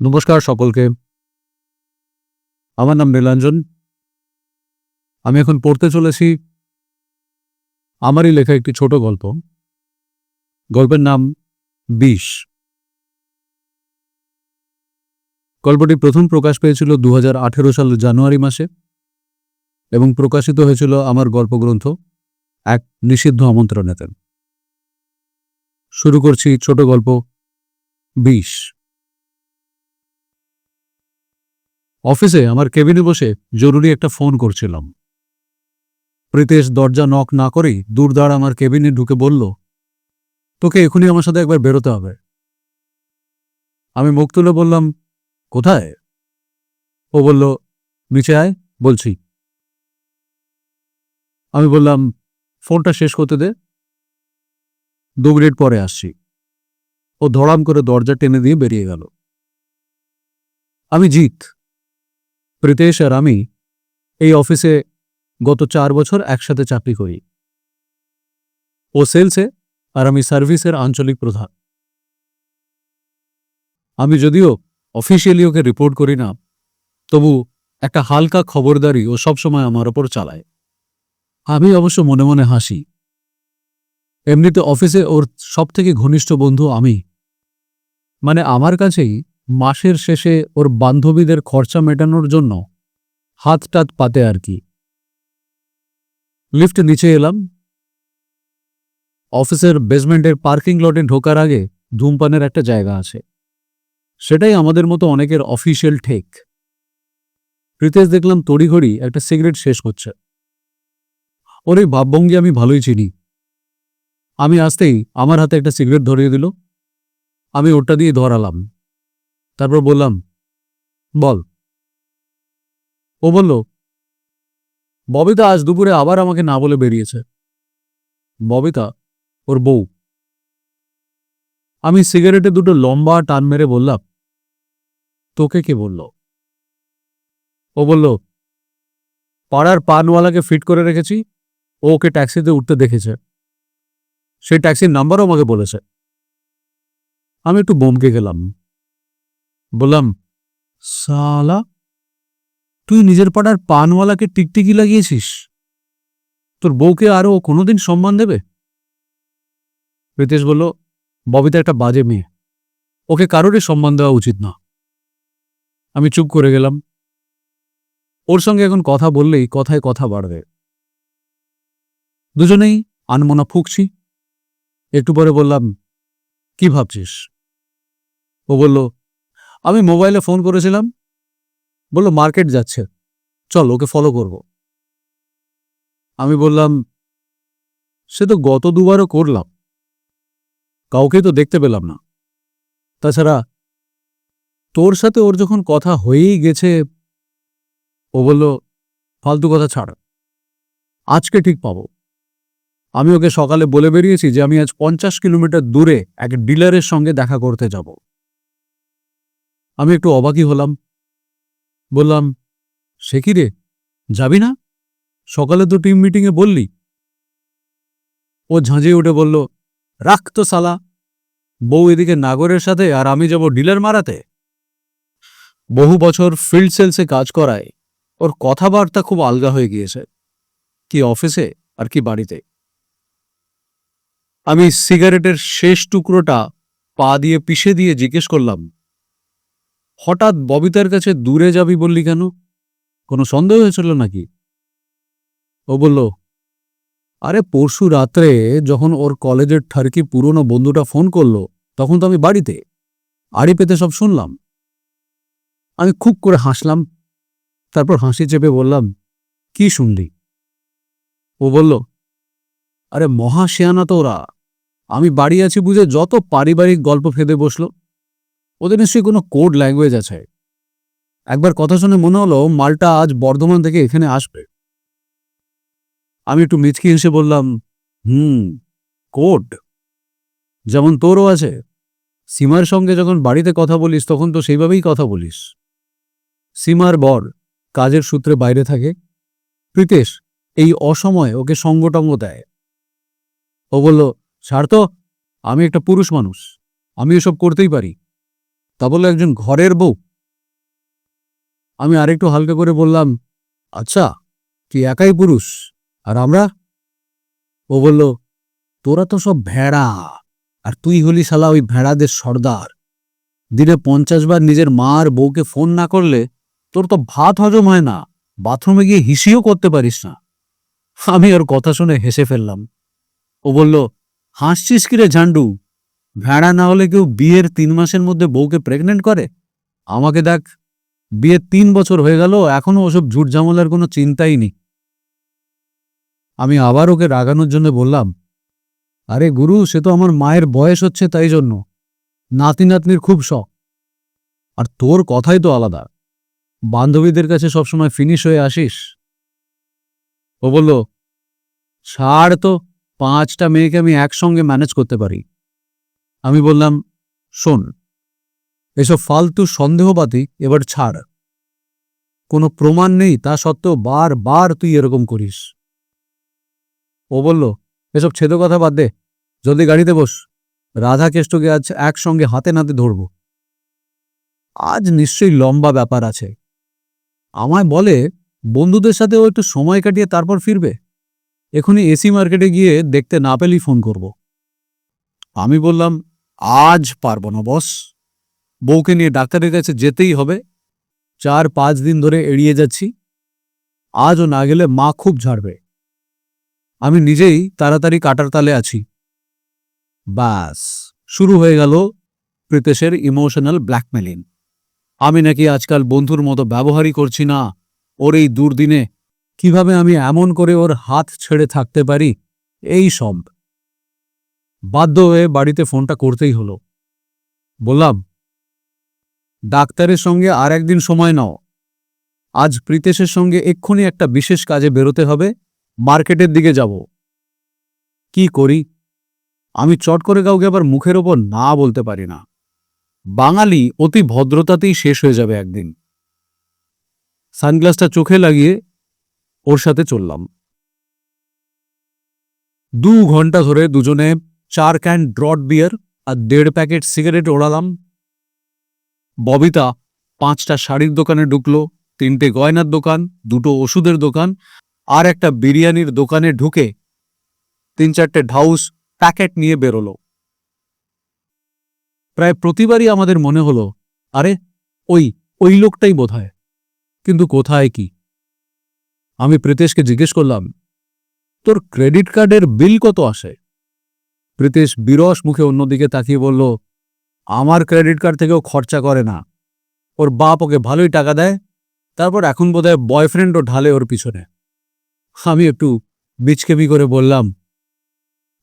নমস্কার সকলকে। আমার নাম নীলাঞ্জন। আমি এখন পড়তে চলেছি আমারই লেখা একটি ছোট গল্প। গল্পের নাম বিষ। গল্পটি প্রথম প্রকাশ পেয়েছিল দু হাজার আঠেরো সালের জানুয়ারি মাসে এবং প্রকাশিত হয়েছিল আমার গল্পগ্রন্থ এক নিষিদ্ধ আমন্ত্রণেতে। শুরু করছি ছোট গল্প বিষ। অফিসে আমার কেবিনে বসে জরুরি একটা ফোন করছিলাম। প্রীতেশ দরজা নক না করেই দূরদার আমার কেবিনে ঢুকে বলল, তোকে এখনই আমার সাথে একবার বেরোতে হবে। আমি মুখ তুলে বললাম, কোথায়? ও বলল, নিচে আয়, বলছি। আমি বললাম, ফোনটা শেষ করতে দে। দু মিনিট পরে আসছি। ও ধড়াম করে দরজা টেনে দিয়ে বেরিয়ে গেল। আমি জিত। প্রীতেশ আর আমি এই অফিসে গত চার বছর একসাথে চাকরি করি। ও সেলসে আর আমি সার্ভিসের আঞ্চলিক প্রধান। আমি যদিও অফিসিয়ালি ওকে রিপোর্ট করি না, তবু একটা হালকা খবরদারি ও সবসময় আমার ওপর চালায়। আমি অবশ্য মনে মনে হাসি। এমনিতে অফিসে ওর সবথেকে ঘনিষ্ঠ বন্ধু আমি। মানে আমার কাছেই মাসের শেষে ওর বান্ধবীদের খরচা মেটানোর জন্য হাত টাত পাতে আর কি। লিফট নিচে এলাম। অফিসের বেসমেন্টের পার্কিং লটে ঢোকার আগে ধূমপানের একটা জায়গা আছে। সেটাই আমাদের মতো অনেকের অফিসিয়াল ঠেক। প্রীতেশ দেখলাম তড়িঘড়ি একটা সিগারেট শেষ করছে। ওর এই ভাবভঙ্গি আমি ভালোই চিনি। আমি আসতেই আমার হাতে একটা সিগারেট ধরিয়ে দিল। আমি ওটা দিয়ে ধরালাম। তারপর বললাম, বল। ও বলল, ববিতা আজ দুপুরে আবার আমাকে না বলে বেরিয়েছে। ববিতা, ওর বউ। আমি সিগারেটে দুটো লম্বা টান মেরে বললাম, তোকে কে বলল? ও বলল, পাড়ার পানওয়ালাকে ফিট করে রেখেছি, ও ওকে ট্যাক্সিতে উঠতে দেখেছে। সেই ট্যাক্সির নাম্বারও আমাকে বলেছে। আমি একটু বমকে গেলাম। বললাম, সালা, তুই নিজের পাড়ার পানওয়ালাকে টিকটিকি লাগিয়েছিস? তোর বউকে আরও কোনোদিন সম্মান দেবে? প্রীতেশ বলল, ববিতা একটা বাজে মেয়ে। ওকে কারোরই সম্মান দেওয়া উচিত না। আমি চুপ করে গেলাম। ওর সঙ্গে এখন কথা বললেই কথায় কথা বাড়বে। দুজনেই আনমনা ফুকছি। একটু পরে বললাম, কি ভাবছিস? ও বলল আমি মোবাইলে ফোন করেছিলাম। বলল, মার্কেট যাচ্ছে। চল, ওকে ফলো করব। আমি বললাম, সে তো গত দুবারও করলাম। কাউকে তো দেখতে পেলাম না। তাছাড়া তোর সাথে ওর যখন কথা হয়েই গেছে, ও বলল, ফালতু কথা ছাড়। আজকে ঠিক পাবো। আমি ওকে সকালে বলে বেরিয়েছি যে, আমি আজ পঞ্চাশ কিলোমিটার দূরে এক ডিলারের সঙ্গে দেখা করতে যাব। আমি একটু অবাকই হলাম। বললাম, সে কি রে? যাবি না? সকালে তো টিম মিটিংয়ে বললি। ও ঝাঁঝিয়ে উঠে বলল, রাখ তো সালা বউ এদিকে নাগরের সাথে আর আমি যাব ডিলার মারাতে। বহু বছর ফিল্ড সেলসে কাজ করায়। ওর কথাবার্তা খুব আলগা হয়ে গিয়েছে। কি অফিসে আর কি বাড়িতে। আমি সিগারেটের শেষ টুকরোটা পা দিয়ে পিষে দিয়ে জিজ্ঞেস করলাম হঠাৎ ববিতার কাছে দূরে যাবি বললি কেন? কোনো সন্দেহ হয়েছিল নাকি? ও বলল, আরে পরশু রাত্রে যখন ওর কলেজের ঠারকি পুরনো বন্ধুটা ফোন করল, তখন তো আমি বাড়িতে। আড়ি পেতে সব শুনলাম। আমি খুব করে হাসলাম। তারপর হাসি চেপে বললাম, কি শুনলি? ও বলল, আরে মহা শেয়ানা তো ওরা। আমি বাড়ি আছি বুঝে যত পারিবারিক গল্প ফেদে বসল ওদের নিশ্চয়ই কোনো কোড ল্যাঙ্গুয়েজ আছে। একবার কথা শুনে মনে হলো মালটা আজ বর্ধমান থেকে এখানে আসবে। আমি একটু মিচকি হেসে বললাম, হুম কোড যেমন তোরও আছে। সীমার সঙ্গে যখন বাড়িতে কথা বলিস, তখন তো সেইভাবেই কথা বলিস। সীমার বর কাজের সূত্রে বাইরে থাকে। প্রীতেশ এই অসময়ে ওকে সঙ্গটঙ্গ দেয়। ও বলল তো, আমি একটা পুরুষ মানুষ। আমি এসব করতেই পারি। তা বলল, একজন ঘরের বউ? আমি আরেকটু হালকা করে বললাম আচ্ছা তুই একাই পুরুষ, আর আমরা? ও বলল, তোরা তো সব ভেড়া, আর তুই হলি শালা ওই ভেড়াদের সর্দার। দিনে পঞ্চাশ বার নিজের মা আর বউকে ফোন না করলে তোর তো ভাত হজম হয় না, বাথরুমে গিয়ে হিসিও করতে পারিস না। আমি ওর কথা শুনে হেসে ফেললাম। ও বলল, হাসছিস কিরে ঝান্ডু? ভেড়া না হলে কেউ বিয়ের তিন মাসের মধ্যে বউকে প্রেগনেন্ট করে? আমাকে দেখ, বিয়ের তিন বছর হয়ে গেল, এখনও ওসব ঝুট ঝামেলার কোনো চিন্তাই নেই। আমি আবার ওকে রাগানোর জন্য বললাম, আরে গুরু, সে তো আমার মায়ের বয়স হচ্ছে তাই জন্য। নাতি নাতনির খুব শখ। আর তোর কথাই তো আলাদা। বান্ধবীদের কাছে সবসময় ফিনিশ হয়ে আসিস। ও বলল, ছাড় তো, পাঁচটা মেয়েকে আমি একসঙ্গে ম্যানেজ করতে পারি। আমি বললাম, শোন, এসব ফালতু সন্দেহবাদী এবার ছাড়। কোনো প্রমাণ নেই, তা সত্ত্বেও বার বার তুই এরকম করিস। ও বলল, এসব ছেদ কথা বাদ দে, জলদি গাড়িতে বস। রাধা কেষ্টকে আজ একসঙ্গে হাতে নাতে ধরব। আজ নিশ্চয়ই লম্বা ব্যাপার আছে। আমায় বলে বন্ধুদের সাথেও একটু সময় কাটিয়ে তারপর ফিরবে। এখনই এসি মার্কেটে গিয়ে দেখতে না পেলেই ফোন করব। আমি বললাম আজ পারব না বস বউকে নিয়ে ডাক্তারের কাছে যেতেই হবে। চার পাঁচ দিন ধরে এড়িয়ে যাচ্ছি। আজও না গেলে মা খুব ঝাড়বে। আমি নিজেই তাড়াতাড়ি কাটার তালে আছি। ব্যাস, শুরু হয়ে গেল প্রীতেশের ইমোশনাল ব্ল্যাকমেলিং। আমি নাকি আজকাল বন্ধুর মতো ব্যবহারই করছি না ওর এই দুর্দিনে। কীভাবে আমি এমন করে ওর হাত ছেড়ে থাকতে পারি? এই সব বাধ্য হয়ে বাড়িতে ফোনটা করতেই হলো। বললাম, ডাক্তারের সঙ্গে আর একদিন সময় নাও। আজ প্রীতেশের সঙ্গে এক্ষুনি একটা বিশেষ কাজে বেরোতে হবে, মার্কেটের দিকে যাব। কি করি? আমি চট করে কাউকে আবার মুখের ওপর না বলতে পারি না। বাঙালি অতি ভদ্রতাতেই শেষ হয়ে যাবে একদিন। সানগ্লাসটা চোখে লাগিয়ে ওর সাথে চললাম। দু ঘণ্টা ধরে দুজনে চার ক্যান ড্রট বিয়ার আর দেড় প্যাকেট সিগারেট ওড়ালাম। ববিতা পাঁচটা শাড়ির দোকানে ঢুকলো, তিনটে গয়নার দোকান, দুটো ওষুধের দোকান আর একটা বিরিয়ানির দোকানে ঢুকে তিন চারটে ঢাউস প্যাকেট নিয়ে বেরোলো। প্রায় প্রতিবারই আমাদের মনে হলো, আরে, ওই ওই লোকটাই বোধহয়। কিন্তু কোথায় কি? আমি প্রীতেশকে জিজ্ঞেস করলাম, তোর ক্রেডিট কার্ডের বিল কত আসে? প্রীতেশ বিরস মুখে অন্যদিকে তাকিয়ে বলল, আমার ক্রেডিট কার্ড থেকেও খরচা করে না। ওর বাপ ওকে ভালোই টাকা দেয়, তারপর এখন বোধ বোধহয় বয়ফ্রেন্ডও ঢালে ওর পিছনে। আমি একটু বিচকেমি করে বললাম,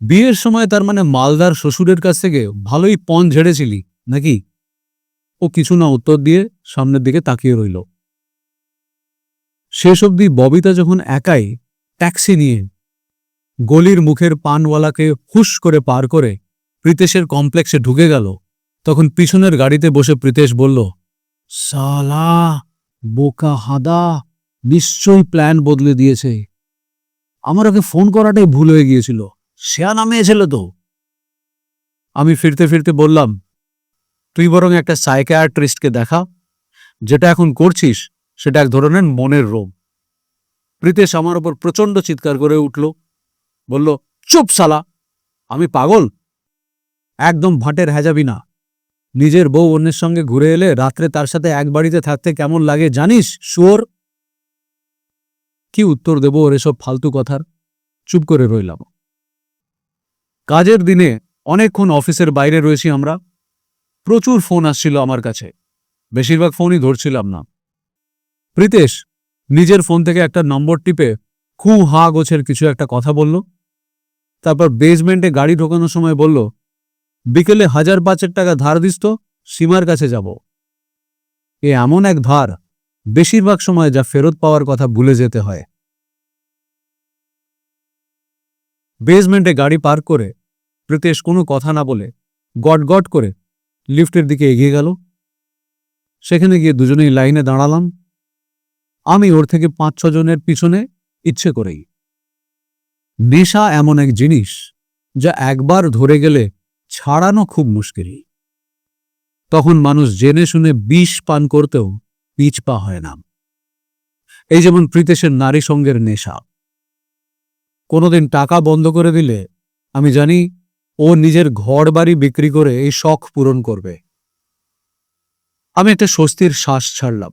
বিয়ের সময় তার মানে মালদার শ্বশুরের কাছ থেকে ভালোই পণ ঝেড়েছিলি, নাকি? ও কিছু না উত্তর দিয়ে সামনের দিকে তাকিয়ে রইল। শেষ অবধি ববিতা যখন একাই ট্যাক্সি নিয়ে গলির মুখের পানওয়ালাকে হুশ করে পার করে প্রীতেশের কমপ্লেক্সে ঢুকে গেল। তখন পিছনের গাড়িতে বসে প্রীতেশ বলল, সালা, বোকা হাদা, নিশ্চয়ই প্ল্যান বদলে দিয়েছে। আমার ওকে ফোন করাটাই ভুল হয়ে গিয়েছিল। শেয়া নামে এসেছিল তো। আমি ফিরতে ফিরতে বললাম, তুই বরং একটা সাইকায়াট্রিস্টকে দেখা। যেটা এখন করছিস, সেটা এক ধরনের মনের রোগ। প্রীতেশ আমার ওপর প্রচণ্ড চিৎকার করে উঠল। বলল, চুপ সালা আমি পাগল? একদম ভাটের হ্যাজাবি না। নিজের বউ অন্যের সঙ্গে ঘুরে এলে রাত্রে তার সাথে এক বাড়িতে থাকতে কেমন লাগে জানিস, শুয়োর? কি উত্তর দেব ওর এসব ফালতু কথার? চুপ করে রইলাম। কাজের দিনে অনেকক্ষণ অফিসের বাইরে রয়েছি আমরা। প্রচুর ফোন আসছিল আমার কাছে। বেশিরভাগ ফোনই ধরছিলাম না। প্রীতেশ, নিজের ফোন থেকে একটা নম্বর টিপে খু হা গোছের কিছু একটা কথা বলল। তারপর বেসমেন্টে গাড়ি ঢোকানোর সময় বলল, বিকেলে হাজার পাঁচেক টাকা ধার দিস তো, সীমার কাছে যাব। এ এমন এক ধার, বেশিরভাগ সময় যা ফেরত পাওয়ার কথা ভুলে যেতে হয়। বেসমেন্টে গাড়ি পার্ক করে প্রীতেশ কোনো কথা না বলে গট গট করে লিফটের দিকে এগিয়ে গেল। সেখানে গিয়ে দুজনেই লাইনে দাঁড়ালাম। আমি ওর থেকে পাঁচ ছজনের পিছনে ইচ্ছে করেই। নেশা এমন এক জিনিস যা একবার ধরে গেলে ছাড়ানো খুব মুশকিল। তখন মানুষ জেনে শুনে বিষ পান করতেও পিছপা হয় না। এই যেমন প্রীতেশের নারী সঙ্গের নেশা। কোনোদিন টাকা বন্ধ করে দিলে আমি জানি ও নিজের ঘর বাড়ি বিক্রি করে এই শখ পূরণ করবে। আমি একটা স্বস্তির শ্বাস ছাড়লাম।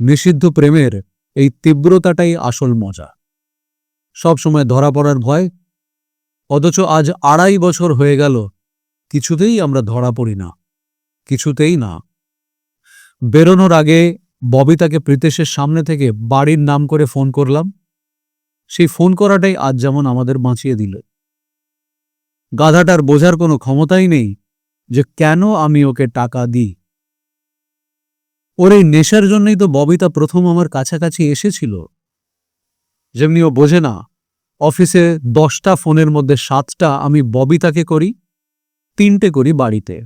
নিষিদ্ধ প্রেমের এই তীব্রতাটাই আসল মজা। সব সময় ধরা পড়ার ভয়। অথচ আজ আড়াই বছর হয়ে গেল, কিছুতেই আমরা ধরা পড়ি না, কিছুতেই না। বেরোনোর আগে ববিতাকে প্রীতেশের সামনে থেকে বাড়ির নাম করে ফোন করলাম। সেই ফোন করাটাই আজ যেমন আমাদের বাঁচিয়ে দিল। গাধাটার বোঝার কোনো ক্ষমতাই নেই যে কেন আমি ওকে টাকা দিই। ওর এই নেশার জন্যই তো ববিতা প্রথম আমার কাছাকাছি এসেছিল। যেমনি ও বোঝে না, অফিসে দশটা ফোনের মধ্যে সাতটা আমি ববিতাকে করি, তিনটে করি বাড়িতে।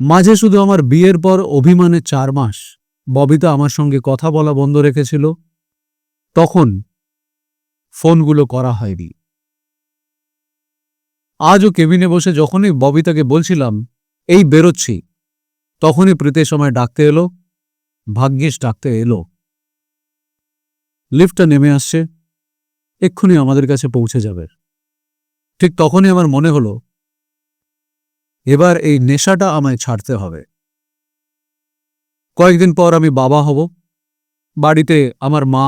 মাঝে শুধু আমার বিয়ের পর অভিমানে চার মাস ববিতা আমার সঙ্গে কথা বলা বন্ধ রেখেছিল। তখন ফোনগুলো করা হয়নি। আজও কেবিনে বসে যখনই ববিতাকে বলছিলাম, এই বেরোচ্ছি। তখনই প্রীতের সময় ডাকতে এলো, ভাগ্যিস ডাকতে এলো। লিফটটা নেমে আসছে, এক্ষুনি আমাদের কাছে পৌঁছে যাবে। ঠিক তখনই আমার মনে হলো, এবার এই নেশাটা আমায় ছাড়তে হবে। কয়েকদিন পর আমি বাবা হব। বাড়িতে আমার মা,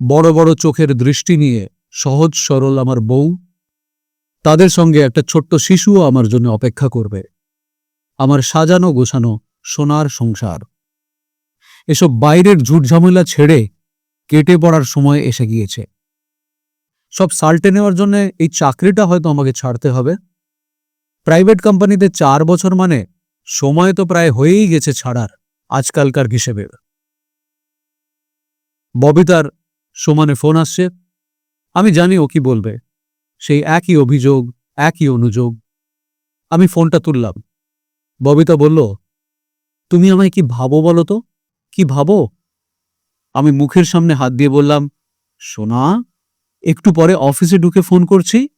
বড় বড় চোখের দৃষ্টি নিয়ে সহজ সরল আমার বউ, তাদের সঙ্গে একটা ছোট্ট শিশুও আমার জন্য অপেক্ষা করবে। আমার সাজানো গোছানো সোনার সংসার। এসব বাইরের ঝুটঝামেলা ছেড়ে কেটে পড়ার সময় এসে গিয়েছে। সব সাল্টে নেওয়ার জন্য এই চাকরিটা হয়তো আমাকে ছাড়তে হবে। প্রাইভেট কোম্পানিতে চার বছর মানে সময় তো প্রায় হয়েই গেছে ছাড়ার আজকালকার হিসেবে। ববিতার সমানে ফোন আসছে। আমি জানি ও কি বলবে। সেই একই অভিযোগ, একই অনুযোগ। আমি ফোনটা তুললাম। ববিতা বলল, তুমি আমায় কি ভাবো বলো তো? কি ভাবো? আমি মুখের সামনে হাত দিয়ে বললাম, সোনা, একটু পরে অফিসে ঢুকে ফোন করছি?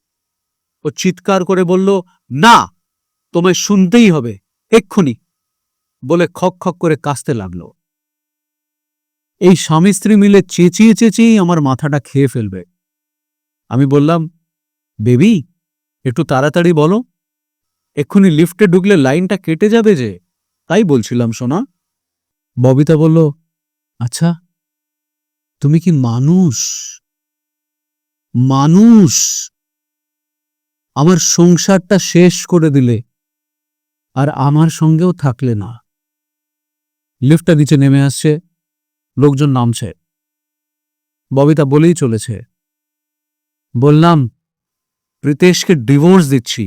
ও চিৎকার করে বলল, না, তোমায় শুনতেই হবে, এক্ষুনি। বলে খক খক করে কাঁচতে লাগল। এই স্বামী স্ত্রী মিলে চেঁচিয়ে চেঁচিয়েই আমার মাথাটা খেয়ে ফেলবে। আমি বললাম, বেবি, একটু তাড়াতাড়ি বলো। এক্ষুনি লিফটে ঢুকলে লাইনটা কেটে যাবে যে। তাই বলছিলাম, সোনা। ববিতা বলল আচ্ছা তুমি কি মানুষ? মানুষ! আমার সংসারটা শেষ করে দিলে, আর আমার সঙ্গেও থাকলে না। লিফটটা নিচে নেমে আসছে, লোকজন নামছে। ববিতা বলেই চলেছে, বললাম, প্রীতেশকে ডিভোর্স দিচ্ছি।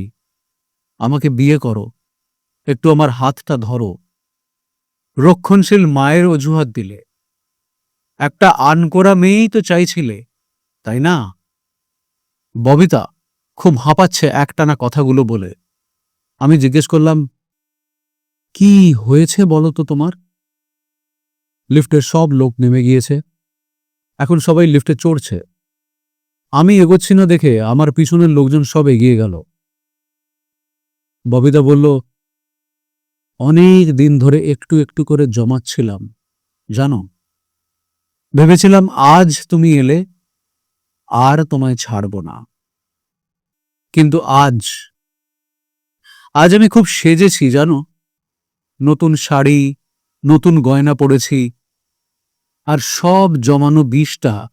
আমাকে বিয়ে করো। একটু আমার হাতটা ধরো। রক্ষণশীল মায়ের অজুহাত দিলে। একটা আন করা মেয়েই তো চাইছিলে, তাই না? ববিতা খুব হাঁপাচ্ছে একটানা কথাগুলো বলে। আমি জিজ্ঞেস করলাম, কি হয়েছে বলো তো তোমার? লিফটের সব লোক নেমে গিয়েছে। এখন সবাই লিফটে চড়ছে। আমি এগোচ্ছি না দেখে আমার পিছনের লোকজন সব এগিয়ে গেল। ববিতা বলল, অনেক দিন ধরে একটু একটু করে জমাচ্ছিলাম, জানো? ভেবেছিলাম আজ তুমি এলে আর তোমায় ছাড়ব না। কিন্তু আজ আজ আমি খুব সেজেছি, জানো? নতুন শাড়ি, নতুন গয়না পড়েছি আর সব জমানো বিষটা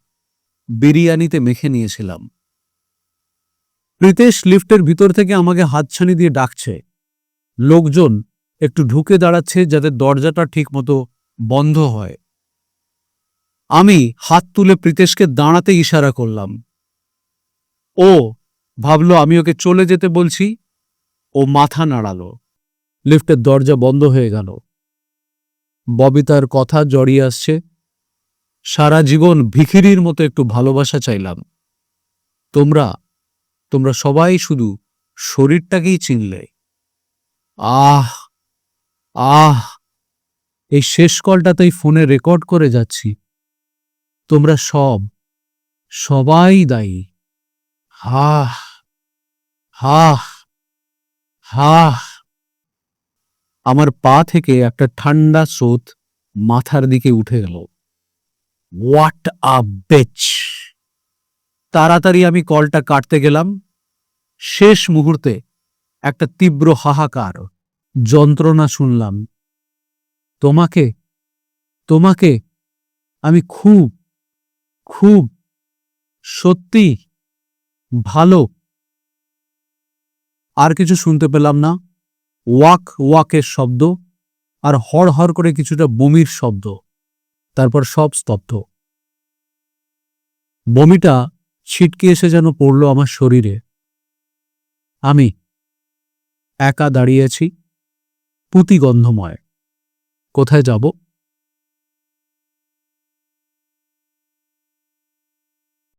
বিরিয়ানিতে মেখে নিয়েছিলাম। প্রীতেশ লিফটের ভিতর থেকে আমাকে হাতছানি দিয়ে ডাকছে। লোকজন একটু ঢুকে দাঁড়াচ্ছে যাতে দরজাটা ঠিকমতো বন্ধ হয়। আমি হাত তুলে প্রীতেশকে দাঁড়াতে ইশারা করলাম। ও, ভাবল আমি ওকে চলে যেতে বলছি। ও মাথা নাড়ালো। লিফটের দরজা বন্ধ হয়ে গেল। ববিতার কথা জড়িয়ে আসছে। সারা জীবন ভিখিরির মতো একটু ভালোবাসা চাইলাম। তোমরা তোমরা সবাই শুধু শরীরটাকেই চিনলে। আহ আহ, এই শেষ কলটাতেই ফোনে রেকর্ড করে যাচ্ছি। তোমরা সব, সবাই দায়ী। হাহ হাহ হাহ। আমার পা থেকে একটা ঠান্ডা স্রোত মাথার দিকে উঠে গেল। What a bitch! তাড়াতাড়ি আমি কলটা কাটতে গেলাম। শেষ মুহূর্তে একটা তীব্র হাহাকার, যন্ত্রণা শুনলাম। তোমাকে তোমাকে আমি খুব খুব সত্যি ভালো আর কিছু শুনতে পেলাম না। ওয়াক, ওয়াকের শব্দ আর হড় হড় করে কিছুটা বমির শব্দ। তারপর সব স্তব্ধ। বমিটা ছিটকে এসে যেন পড়ল আমার শরীরে। আমি একা দাঁড়িয়েছি পুঁতিগন্ধময়। কোথায় যাব?